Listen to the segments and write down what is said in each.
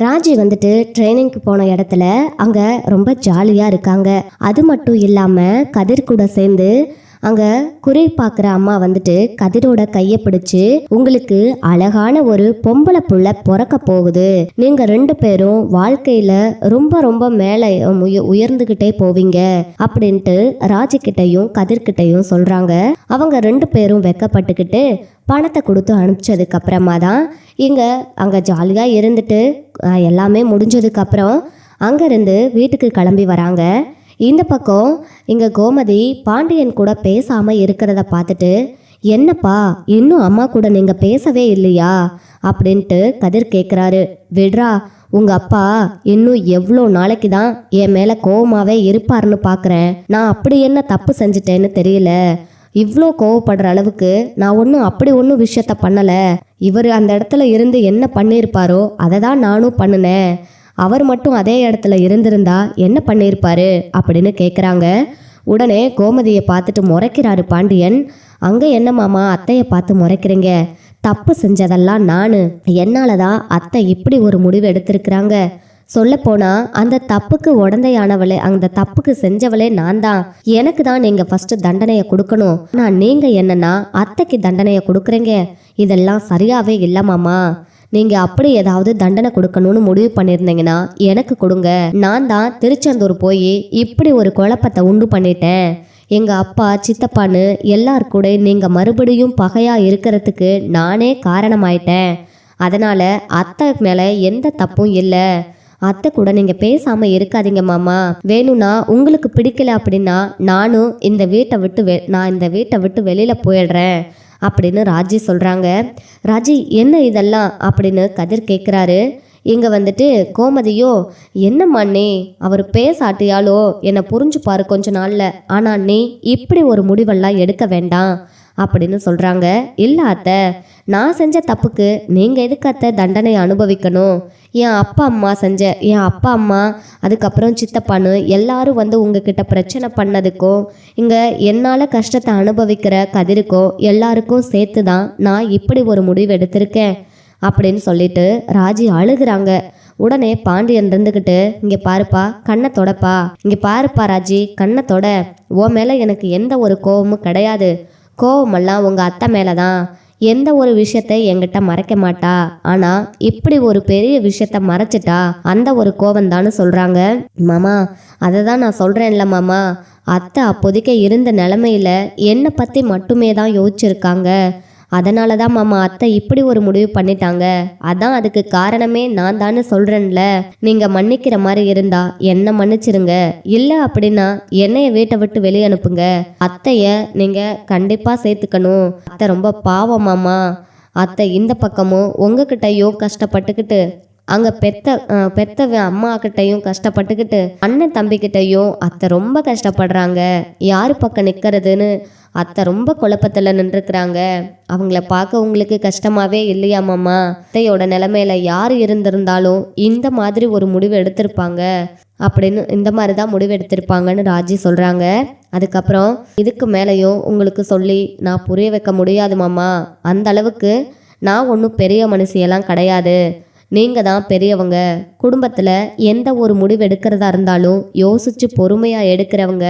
ராஜி வந்துட்டு ட்ரைனிங்க்கு போன இடத்துல அங்கே ரொம்ப ஜாலியாக இருக்காங்க. அது மட்டும் இல்லாமல் கதிர் கூட சேர்ந்து அங்கே குறி பார்க்குற அம்மா வந்துட்டு கதிரோட கையை பிடிச்சு உங்களுக்கு அழகான ஒரு பொம்பளை புள்ள பிறக்க போகுது. நீங்கள் ரெண்டு பேரும் வாழ்க்கையில் ரொம்ப ரொம்ப மேலே உய உயர்ந்துக்கிட்டே போவீங்க. அப்படின்ட்டு ராஜிக்கிட்டையும் கதிர்கிட்டையும் சொல்கிறாங்க அவங்க ரெண்டு பேரும் வெக்கப்பட்டுக்கிட்டு பணத்தை கொடுத்து அனுப்பிச்சதுக்கு அப்புறமா தான் இங்கே அங்கே ஜாலியாக இருந்துட்டு எல்லாமே முடிஞ்சதுக்கப்புறம் அங்கேருந்து வீட்டுக்கு கிளம்பி வராங்க. இந்த பக்கம் இங்கே கோமதி பாண்டியன் கூட பேசாமல் இருக்கிறத பார்த்துட்டு என்னப்பா இன்னும் அம்மா கூட நீங்கள் பேசவே இல்லையா? அப்படின்ட்டு கதிர் கேட்குறாரு விட்ரா உங்கள் அப்பா இன்னும் எவ்வளோ நாளைக்கு தான் என் மேலே கோவமாகவே இருப்பாருன்னு பார்க்குறேன் நான் அப்படி என்ன தப்பு செஞ்சிட்டேன்னு தெரியல. இவ்வளோ கோவப்படுற அளவுக்கு நான் ஒன்றும் அப்படி ஒன்றும் விஷயத்த பண்ணலை. இவர் அந்த இடத்துல இருந்து என்ன பண்ணியிருப்பாரோ அதை தான் நானும் பண்ணினேன். அவர் மட்டும் அதே இடத்துல இருந்திருந்தா என்ன பண்ணியிருப்பாரு அப்படின்னு கேட்குறாங்க உடனே கோமதியை பார்த்துட்டு முறைக்கிறாரு பாண்டியன். அங்கே என்ன மாமா அத்தையை பார்த்து முறைக்கிறீங்க? தப்பு செஞ்சதெல்லாம் நான். என்னால் தான் அத்தை இப்படி ஒரு முடிவு எடுத்திருக்கிறாங்க? சொல்லப்போனால் அந்த தப்புக்கு உடந்தையானவளே அந்த தப்புக்கு செஞ்சவளே நான் தான் எனக்கு தான் நீங்கள் ஃபஸ்ட்டு தண்டனையை கொடுக்கணும். நான் நீங்கள் என்னன்னா அத்தைக்கு தண்டனையை கொடுக்குறீங்க. இதெல்லாம் சரியாகவே இல்லைமாமா நீங்கள் அப்படி ஏதாவது தண்டனை கொடுக்கணும்னு முடிவு பண்ணியிருந்தீங்கன்னா எனக்கு கொடுங்க. நான் தான் திருச்செந்தூர் போய் இப்படி ஒரு குழப்பத்தை உண்டு பண்ணிட்டேன். எங்கள் அப்பா சித்தப்பான்னு எல்லார் கூட நீங்கள் மறுபடியும் பகையாக இருக்கிறதுக்கு நானே காரணமாயிட்டேன். அதனால் அத்தை மேலே எந்த தப்பும் இல்லை. அத்தை கூட நீங்கள் பேசாமல் இருக்காதீங்க மாமா. வேணும்னா உங்களுக்கு பிடிக்கல அப்படின்னா நானும் இந்த வீட்டை விட்டு வெ நான் இந்த வீட்டை விட்டு வெளியில் போயிடுறேன். அப்படின்னு ராஜி சொல்கிறாங்க ராஜி என்ன இதெல்லாம்? அப்படின்னு கதிர் கேட்குறாரு இங்கே வந்துட்டு கோமதியோ என்னம்மா நீ அவர் பேசாட்டியாலோ என்னை புரிஞ்சு பாரு கொஞ்ச நாளில். ஆனால் நீ இப்படி ஒரு முடிவெல்லாம் எடுக்க வேண்டாம். அப்படின்னு சொல்றாங்க. இல்ல அத்தை நான் செஞ்ச தப்புக்கு நீங்க எதுக்கு அத்தை தண்டனை அனுபவிக்கணும்? என் அப்பா அம்மா செஞ்ச என் அப்பா அம்மா அதுக்கப்புறம் சித்தப்பான்னு எல்லாரும் வந்து உங்ககிட்ட பிரச்சனை பண்ணதுக்கும் இங்கே என்னால் கஷ்டத்தை அனுபவிக்கிற கதிருக்கும் எல்லாருக்கும் சேர்த்து தான் நான் இப்படி ஒரு முடிவு எடுத்திருக்கேன் அப்படின்னு சொல்லிட்டு ராஜி அழுகிறாங்க. உடனே பாண்டியன் இருந்துக்கிட்டு இங்கே பாருப்பா கண்ணை தொடப்பா. இங்கே பாருப்பா ராஜி கண்ணை தொட. உன் மேலே எனக்கு எந்த ஒரு கோவமும் கிடையாது. கோவமெல்லாம் உங்கள் அத்தை மேலே தான் எந்த ஒரு விஷயத்தை என்கிட்ட மறைக்க மாட்டா. ஆனா இப்படி ஒரு பெரிய விஷயத்த மறைச்சிட்டா அந்த ஒரு கோவம் சொல்றாங்க. மாமா அதை தான் நான் சொல்றேன்ல மாமா. அத்தை அப்போதைக்கு இருந்த நிலமையில என்னை பத்தி மட்டுமே தான் யோசிச்சிருக்காங்க. அதனால தான் மாமா அத்தை இப்படி ஒரு முடிவு பண்ணிட்டாங்க. அதான் அதுக்கு காரணமே நான் தானே சொல்றேன்ல. நீங்க மன்னிக்கிற மாதிரி இருந்தா என்ன மன்னிச்சிருங்க. இல்ல அப்படின்னா என்னைய வீட்டை விட்டு வெளியே அனுப்புங்க. அத்தைய நீங்க கண்டிப்பா சேர்த்துக்கணும். அத்தை ரொம்ப பாவம் மாமா. அத்தை இந்த பக்கமும் உங்ககிட்டயோ கஷ்டப்பட்டுக்கிட்டு அங்க பெத்த பெத்த அம்மா கிட்டையும் கஷ்டப்பட்டுக்கிட்டு அண்ணன் தம்பிக்கிட்டையும் அத்தை ரொம்ப கஷ்டப்படுறாங்க. யார் பக்கம் நிக்கிறதுன்னு அத்தை ரொம்ப குழப்பத்தில் நின்றுக்கிறாங்க அவங்கள பார்க்க உங்களுக்கு கஷ்டமாவே இல்லையா மாமா? அத்தையோட நிலைமையில யார் இருந்திருந்தாலும் இந்த மாதிரி ஒரு முடிவு எடுத்திருப்பாங்க அப்படின்னு இந்த மாதிரி தான் முடிவு எடுத்திருப்பாங்கன்னு ராஜி சொல்கிறாங்க அதுக்கப்புறம் இதுக்கு மேலேயும் உங்களுக்கு சொல்லி நான் புரிய வைக்க முடியாது மாமா. அந்த அளவுக்கு நான் ஒன்றும் பெரிய மனுஷியெல்லாம் கிடையாது. நீங்க தான் பெரியவங்க. குடும்பத்துல எந்த ஒரு முடிவு எடுக்கிறதா இருந்தாலும் யோசிச்சு பொறுமையா எடுக்கிறவங்க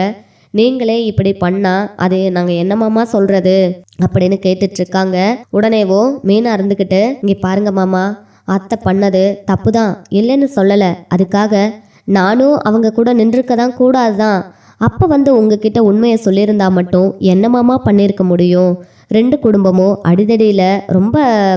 நீங்களே இப்படி பண்ணா அது நாங்க என்னமாமா சொல்றது? அப்படின்னு கேட்டுட்டு இருக்காங்க உடனேவோ மீனா இருந்துக்கிட்டு இங்க பாருங்க மாமா அத்தை பண்ணது தப்பு தான் இல்லைன்னு சொல்லல. அதுக்காக நானும் அவங்க கூட நின்றுக்க தான் கூடாதுதான். அப்போ வந்து உங்ககிட்ட உண்மையை சொல்லியிருந்தா மட்டும் என்னமாமா பண்ணியிருக்க முடியும்? ரெண்டு குடும்பமும் அடிதடியில் ரொம்ப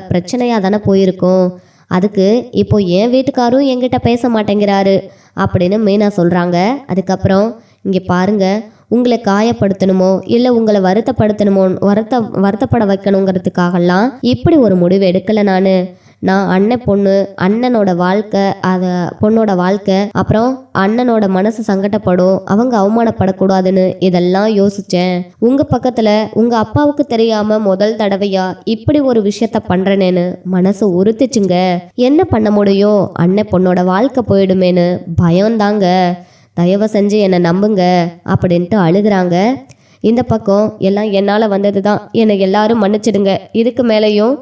பிரச்சனையாக தானே போயிருக்கும். அதுக்கு இப்போ என் வீட்டுக்காரும் என்கிட்ட பேச மாட்டேங்கிறாரு. அப்படின்னு மீனா சொல்கிறாங்க அதுக்கப்புறம் இங்கே பாருங்க உங்களை காயப்படுத்தணுமோ இல்லை உங்களை வருத்தப்படுத்தணுமோ வருத்த வருத்தப்பட வைக்கணுங்கிறதுக்காகலாம் இப்படி ஒரு முடிவு எடுக்கலை நான். நான் அண்ணன் பொண்ணு அண்ணனோட வாழ்க்கை அதை பொண்ணோட வாழ்க்கை அப்புறம் அண்ணனோட மனசு சங்கடப்படும் அவங்க அவமானப்படக்கூடாதுன்னு இதெல்லாம் யோசித்தேன் உங்கள் பக்கத்தில் உங்கள் அப்பாவுக்கு தெரியாமல் முதல் தடவையா இப்படி ஒரு விஷயத்த பண்ணுறனேன்னு மனசு உறுத்துச்சுங்க. என்ன பண்ண முடியும்? அண்ணன் பொண்ணோட வாழ்க்கை போயிடுமேன்னு பயம்தாங்க தயவு செஞ்சு என்னை நம்புங்க அப்படின்ட்டு அழுகிறாங்க. இந்த பக்கம் எல்லாம் என்னால் வந்தது தான் என்னை எல்லாரும் மன்னிச்சிடுங்க. இதுக்கு மேலேயும்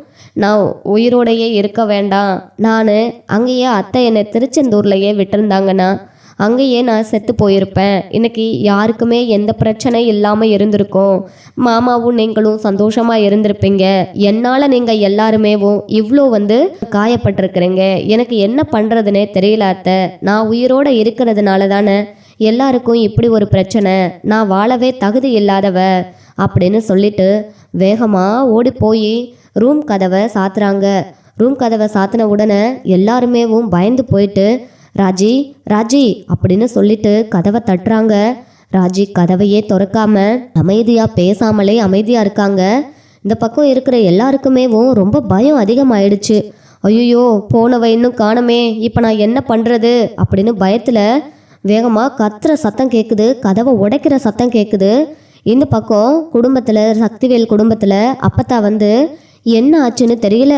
நான் உயிரோடையே இருக்க வேண்டாம். நான் அங்கேயே அத்தை என்னை திருச்செந்தூர்லையே விட்டிருந்தாங்கன்னா அங்கேயே நான் செத்து போயிருப்பேன். இன்னைக்கு யாருக்குமே எந்த பிரச்சனை இல்லாமல் இருந்திருக்கும். மாமாவும் நீங்களும் சந்தோஷமாக இருந்திருப்பீங்க. என்னால் நீங்கள் எல்லாருமேவும் இவ்வளோ வந்து காயப்பட்டிருக்கிறீங்க. எனக்கு என்ன பண்ணுறதுனே தெரியல அத்தை. நான் உயிரோட இருக்கிறதுனால தானே எல்லாருக்கும் இப்படி ஒரு பிரச்சனை. நான் வாழவே தகுதி இல்லாதவ அப்படின்னு சொல்லிட்டு வேகமாக ஓடி போய் ரூம் கதவை சாத்துறாங்க. ரூம் கதவை சாத்தின உடனே எல்லாருமேவும் பயந்து போயிட்டு ராஜி ராஜி அப்படின்னு சொல்லிட்டு கதவை தட்டுறாங்க. ராஜி கதவையே திறக்காம அமைதியா பேசாமலே அமைதியா இருக்காங்க. இந்த பக்கம் இருக்கிற எல்லாருக்குமேவும் ரொம்ப பயம் அதிகமாயிடுச்சு. ஐயோ போனவ இன்னும் காணமே இப்போ நான் என்ன பண்றது? அப்படின்னு பயத்துல வேகமா கத்துற சத்தம் கேட்குது கதவை உடைக்கிற சத்தம் கேட்குது இந்த பக்கம் குடும்பத்தில் சக்திவேல் குடும்பத்தில் அப்பத்தா வந்து என்ன ஆச்சுன்னு தெரியல?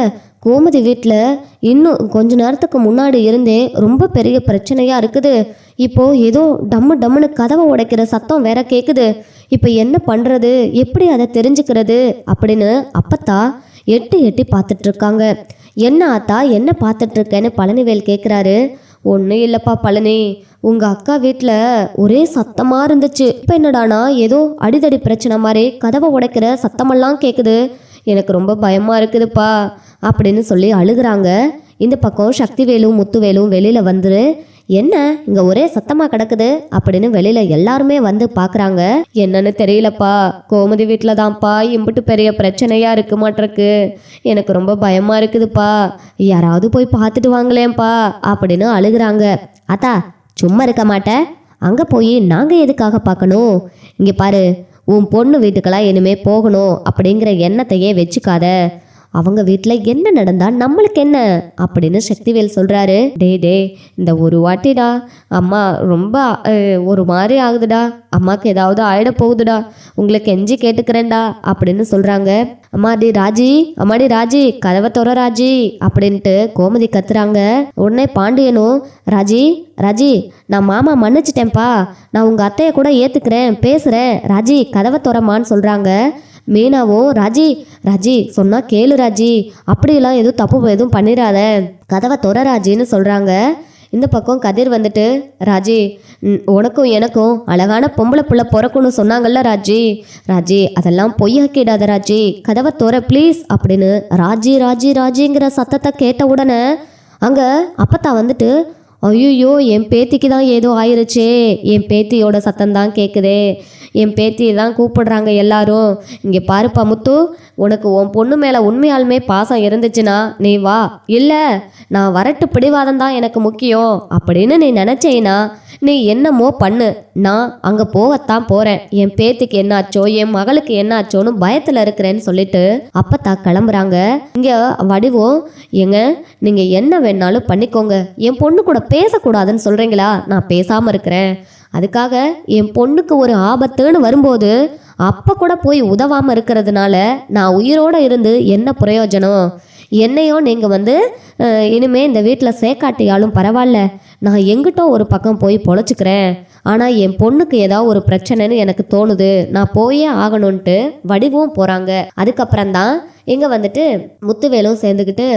கோமதி வீட்டில் இன்னும் கொஞ்ச நேரத்துக்கு முன்னாடி இருந்தே ரொம்ப பெரிய பிரச்சனையாக இருக்குது. இப்போ ஏதோ டம்மு டம்முன்னு கதவை உடைக்கிற சத்தம் வேற கேட்குது இப்போ என்ன பண்ணுறது எப்படி அதை தெரிஞ்சுக்கிறது? அப்படின்னு அப்பத்தா எட்டி எட்டி பார்த்துட்ருக்காங்க. என்ன ஆத்தா என்ன பார்த்துட்ருக்கேன்னு பழனிவேல் கேட்குறாரு ஒன்றும் இல்லைப்பா பழனி. உங்கள் அக்கா வீட்டில் ஒரே சத்தமாக இருந்துச்சு. இப்போ என்னடானா ஏதோ அடிதடி பிரச்சனை மாதிரி கதவை உடைக்கிற சத்தமெல்லாம் கேட்குது எனக்கு ரொம்ப பயமாக இருக்குதுப்பா. அப்படின்னு சொல்லி அழுகிறாங்க. இந்த பக்கம் சக்திவேலும் முத்துவேலும் வெளியில் வந்துரு என்ன? இங்கே ஒரே சத்தமாக கிடக்குது? அப்படின்னு வெளியில் எல்லாருமே வந்து பார்க்குறாங்க என்னன்னு தெரியலப்பா. கோமதி வீட்டில் தான்ப்பா. பெரிய பிரச்சனையாக இருக்கு மாட்டிருக்கு. எனக்கு ரொம்ப பயமாக இருக்குதுப்பா. யாராவது போய் பார்த்துட்டு வாங்களேன்ப்பா. அப்படின்னு அழுகுறாங்க. அத்தா சும்மா இருக்க மாட்டேன் அங்கே போய் நாங்கள் எதுக்காக பார்க்கணும்? இங்கே பாரு உன் பொண்ணு வீட்டுக்கெல்லாம் இனிமே போகணும். அப்படிங்கிற எண்ணத்தையே வச்சுக்காத. அவங்க வீட்டில் என்ன நடந்தா நம்மளுக்கு என்ன? அப்படின்னு சக்திவேல் சொல்கிறாரு டே டே இந்த ஒரு வாட்டிடா. அம்மா ரொம்ப ஒரு மாதிரி ஆகுதுடா. அம்மாவுக்கு ஏதாவது ஆயிட போகுதுடா. உங்களுக்கு எஞ்சி கேட்டுக்கிறேன்டா அப்படின்னு சொல்கிறாங்க அம்மாடி ராஜி. அம்மாடி ராஜி கதவை தொற ராஜி அப்படின்ட்டு கோமதி கத்துறாங்க. உடனே பாண்டியனும் ராஜி ராஜி நான் மாமா மன்னிச்சிட்டேன்ப்பா. நான் உங்கள் அத்தையை கூட ஏற்றுக்கிறேன் பேசுகிறேன் ராஜி கதவை துறமான்னு சொல்கிறாங்க மீனாவும் ராஜி ராஜி சொன்னா கேளு ராஜி. அப்படிலாம் எதுவும் தப்பு எதுவும் பண்ணிடாத கதவை தொற ராஜின்னு சொல்கிறாங்க இந்த பக்கம் கதிர் வந்துட்டு ராஜி உனக்கும் எனக்கும் அழகான பொம்பளை புள்ள பிறக்கும்னு சொன்னாங்கல்ல ராஜி. ராஜி அதெல்லாம் பொய்யாக்கிடாத ராஜி. கதவை தோற ப்ளீஸ் அப்படின்னு ராஜி ராஜி ராஜிங்கிற சத்தத்தை கேட்ட உடனே அங்கே அப்பத்தா வந்துட்டு ஐயோ என் பேத்திக்கு தான் ஏதோ ஆயிருச்சே. என் பேத்தியோட சத்தம் தான் கேட்குதே என் பேத்தியை தான் கூப்பிடுறாங்க எல்லாரும். இங்கே பாருப்பா முத்து. உனக்கு உன் பொண்ணு மேலே உண்மையாலுமே பாசம் இருந்துச்சுன்னா நீ வா. இல்லை நான் வரட்டு பிடிவாதம் தான் எனக்கு முக்கியம். அப்படின்னு நீ நினச்சேன்னா நீ என்னமோ பண்ணு. நான் அங்கே போகத்தான் போகிறேன் என் பேத்திக்கு என்னாச்சோ என் மகளுக்கு என்னாச்சோன்னு பயத்தில் இருக்கிறேன்னு சொல்லிட்டு அப்பத்தா கிளம்புறாங்க. இங்கே வடிவும் ஏங்க நீங்கள் என்ன வேணாலும் பண்ணிக்கோங்க. என் பொண்ணு கூட பேசக்கூடாதுன்னு சொல்கிறீங்களா நான் பேசாமல் இருக்கிறேன். அதுக்காக என் பொண்ணுக்கு ஒரு ஆபத்துன்னு வரும்போது அப்போ கூட போய் உதவாமல் இருக்கிறதுனால நான் உயிரோடு இருந்து என்ன பிரயோஜனம்? என்னையும் நீங்கள் வந்து இனிமே இந்த வீட்டில் சேக்காட்டியாலும் பரவாயில்ல நான் எங்கிட்டோ ஒரு பக்கம் போய் பொழைச்சிக்கிறேன். ஆனால் என் பொண்ணுக்கு ஏதாவது ஒரு பிரச்சனைன்னு எனக்கு தோணுது. நான் போயே ஆகணும்ன்ட்டு வடிவும் போகிறாங்க அதுக்கப்புறம் தான் இங்கே வந்துட்டு முத்துவேலும் சேர்ந்துக்கிட்டு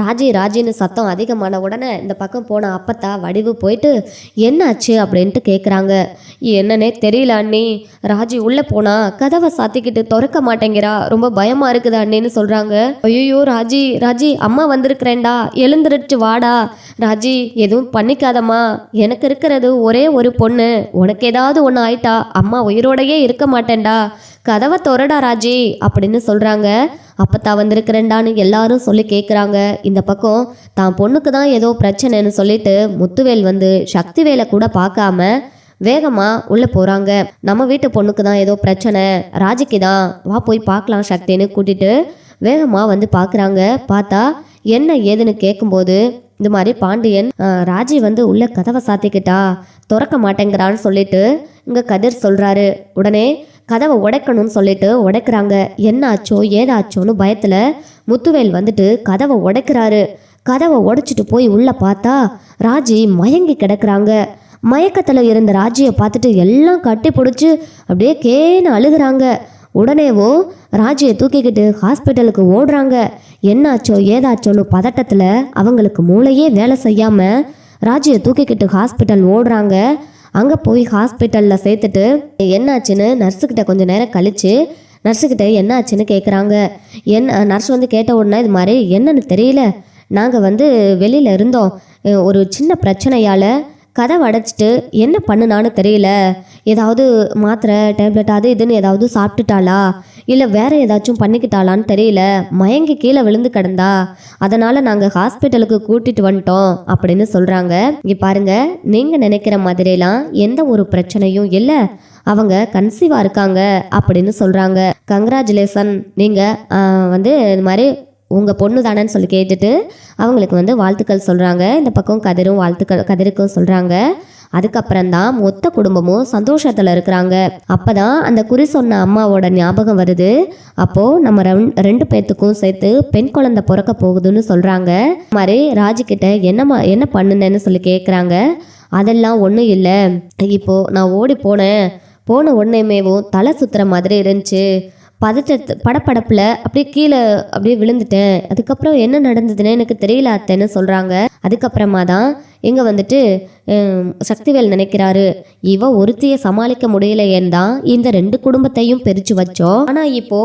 ராஜி ராஜின்னு சத்தம் அதிகமான உடனே இந்த பக்கம் போன அப்பத்தா வடிவு போயிட்டு என்னாச்சு? அப்படின்ட்டு கேட்குறாங்க என்னன்னே தெரியல அண்ணி. ராஜி உள்ளே போனா கதவை சாத்திக்கிட்டு திறக்க மாட்டேங்கிறா. ரொம்ப பயமாக இருக்குது அண்ணின்னு சொல்கிறாங்க ஐயோ ராஜி ராஜி அம்மா வந்திருக்கிறேன்டா. எழுந்துருச்சு வாடா. ராஜி எதுவும் பண்ணிக்காதம்மா. எனக்கு இருக்கிறது ஒரே ஒரு பொண்ணு. உனக்கு ஏதாவது ஒன்று ஆயிட்டா அம்மா உயிரோடையே இருக்க மாட்டேன்டா. கதவை திறடா ராஜி. அப்படின்னு சொல்கிறாங்க அப்பத்தா வந்திருக்கிறேன்டான்னு எல்லாரும் சொல்லி கேட்குறாங்க இந்த பக்கம் தான் பொண்ணுக்கு தான் ஏதோ பிரச்சனைன்னு சொல்லிட்டு முத்துவேல் வந்து சக்திவேலை கூட பார்க்காம வேகமாக உள்ளே போகிறாங்க நம்ம வீட்டு பொண்ணுக்கு தான் ஏதோ பிரச்சனை. ராஜிக்கு தான் வா போய் பார்க்கலாம் சக்தின்னு கூட்டிட்டு வேகமாக வந்து பார்க்குறாங்க. பார்த்தா என்ன ஏதுன்னு கேட்கும்போது இந்த மாதிரி பாண்டியன் ராஜி வந்து உள்ள கதவை சாத்திக்கிட்டா திறக்க மாட்டேங்கிறான்னு சொல்லிட்டு இங்கே கதிர் சொல்கிறாரு உடனே கதவை உடைக்கணும்னு சொல்லிட்டு உடைக்கிறாங்க. என்ன ஆச்சோ ஏதாச்சோன்னு பயத்துல முத்துவேல் வந்துட்டு கதவை உடைக்கிறாரு. கதவை உடைச்சிட்டு போய் உள்ள பார்த்தா ராஜி மயங்கி கிடக்குறாங்க. மயக்கத்தில் இருந்த ராஜியை பார்த்துட்டு எல்லாம் கட்டி பிடிச்சி அப்படியே கேன்னு அழுகிறாங்க. உடனேவோ ராஜியை தூக்கிக்கிட்டு ஹாஸ்பிட்டலுக்கு ஓடுறாங்க. என்னாச்சோ ஏதாச்சோன்னு பதட்டத்தில் அவங்களுக்கு மூளையே வேலை செய்யாமல் ராஜியை தூக்கிக்கிட்டு ஹாஸ்பிட்டல் ஓடுறாங்க. அங்கே போய் ஹாஸ்பிட்டலில் சேர்த்துட்டு என்னாச்சுன்னு நர்ஸுக்கிட்ட கொஞ்ச நேரம் கழித்து நர்ஸுக்கிட்ட என்னாச்சுன்னு கேட்குறாங்க என் நர்ஸ் வந்து கேட்ட உடனே இது மாதிரி என்னன்னு தெரியல. நாங்கள் வந்து வெளியில் இருந்தோம். ஒரு சின்ன பிரச்சனையால் கதவை அடைச்சிட்டு என்ன பண்ணுனான்னு தெரியல. ஏதாவது மாத்திரை டேப்லெட் அது இதுன்னு ஏதாவது சாப்பிட்டுட்டாளா? இல்லை வேற ஏதாச்சும் பண்ணிக்கிட்டாளான்னு தெரியல. மயங்கி கீழே விழுந்து கிடந்தா. அதனால நாங்கள் ஹாஸ்பிட்டலுக்கு கூட்டிட்டு வந்துட்டோம் அப்படின்னு சொல்றாங்க. இங்கே பாருங்க நீங்க நினைக்கிற மாதிரிலாம் எந்த ஒரு பிரச்சனையும் இல்லை. அவங்க கன்சீவா இருக்காங்க அப்படின்னு சொல்றாங்க. கங்க்ராச்சுலேஷன் நீங்க வந்து இது மாதிரி உங்க பொண்ணு தானேன்னு சொல்லி கேட்டுட்டு அவங்களுக்கு வந்து வாழ்த்துக்கள் சொல்றாங்க. இந்த பக்கம் கதிரும் வாழ்த்துக்கள் கதிருக்கும் சொல்றாங்க. அதுக்கப்புறம் தான் மொத்த குடும்பமும் சந்தோஷத்தில் இருக்கிறாங்க. அப்பதான் அந்த குறி சொன்ன அம்மாவோட ஞாபகம் வருது. அப்போ நம்ம ரெண்டு பேர்த்துக்கும் சேர்த்து பெண் குழந்தை பிறக்க போகுதுன்னு சொல்றாங்க. மாதிரி ராஜு கிட்ட என்னம்மா என்ன பண்ணுனேன்னு சொல்லி கேட்குறாங்க அதெல்லாம் ஒன்றும் இல்லை. இப்போ நான் ஓடி போனேன். போன உடனேமேவும் தலை சுத்துற மாதிரி இருந்துச்சு. பதட்டத்து படப்படப்பில் அப்படியே கீழே அப்படியே விழுந்துட்டேன். அதுக்கப்புறம் என்ன நடந்ததுன்னு எனக்கு தெரியல அத்தைன்னு சொல்கிறாங்க அதுக்கப்புறமா தான் இங்கே வந்துட்டு சக்திவேல் நினைக்கிறாரு. இவ ஒருத்தியை சமாளிக்க முடியலையேன்னு தான் இந்த ரெண்டு குடும்பத்தையும் பிரித்து வச்சோம். ஆனால் இப்போ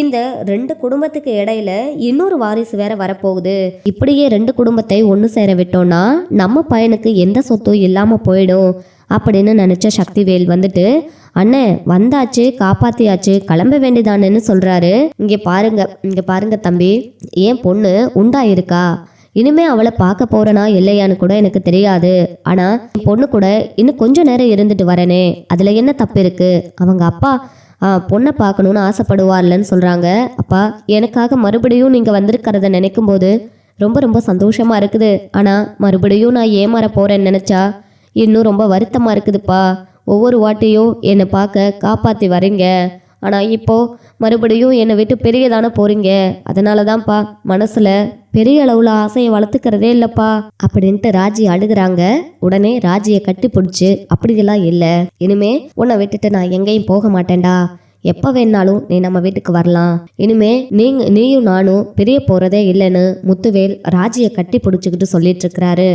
இந்த ரெண்டு குடும்பத்துக்கு இடையில இன்னொரு வாரிசு வேற வரப்போகுது. இப்படியே ரெண்டு குடும்பத்தை ஒன்று சேர விட்டோம்னா நம்ம பையனுக்கு எந்த சொத்தும் இல்லாமல் போயிடும் அப்படின்னு நினச்ச சக்திவேல் வந்துட்டு அண்ணே வந்தாச்சு காப்பாத்தியாச்சு கிளம்ப வேண்டியதானேன்னு சொல்றாரு. இங்க பாருங்க இங்க பாருங்க தம்பி. ஏன் பொண்ணு உண்டா இருக்கா? இனிமே அவளை பார்க்க போறனா இல்லையான்னு கூட எனக்கு தெரியாது. ஆனா என் பொண்ணு கூட இன்னும் கொஞ்ச நேரம் இருந்துட்டு வரனே. அதுல என்ன தப்பு இருக்கு? அவங்க அப்பா ஆ, பொண்ணை பார்க்கணும்னு ஆசைப்படுவார்லன்னு சொல்றாங்க. அப்பா எனக்காக மறுபடியும் நீங்க வந்திருக்கிறத நினைக்கும் போது ரொம்ப ரொம்ப சந்தோஷமா இருக்குது. ஆனா மறுபடியும் நான் ஏமாற போறேன்னு நினைச்சா இன்னும் ரொம்ப வருத்தமா இருக்குதுப்பா. ஒவ்வொரு வாட்டியும் என்னை பார்க்க காப்பாற்றி வரீங்க. ஆனால் இப்போ மறுபடியும் என்னை விட்டு பெரியதான போகிறீங்க போறீங்க. அதனால தான்ப்பா மனசில் பெரிய அளவில் ஆசையை வளர்த்துக்கிறதே இல்லைப்பா அப்படின்ட்டு ராஜி அழுகிறாங்க. உடனே ராஜியை கட்டி பிடிச்சி அப்படியெல்லாம் இல்லை. இனிமே உன்னை விட்டுட்டு நான் எங்கேயும் போக மாட்டேன்டா. எப்போ வேணாலும் நீ நம்ம வீட்டுக்கு வரலாம். இனிமே நீங்க நீயும் நானும் பிரிய போறதே இல்லைன்னு முத்துவேல் ராஜியை கட்டி பிடிச்சிக்கிட்டு சொல்லிட்டு இருக்கிறாரு.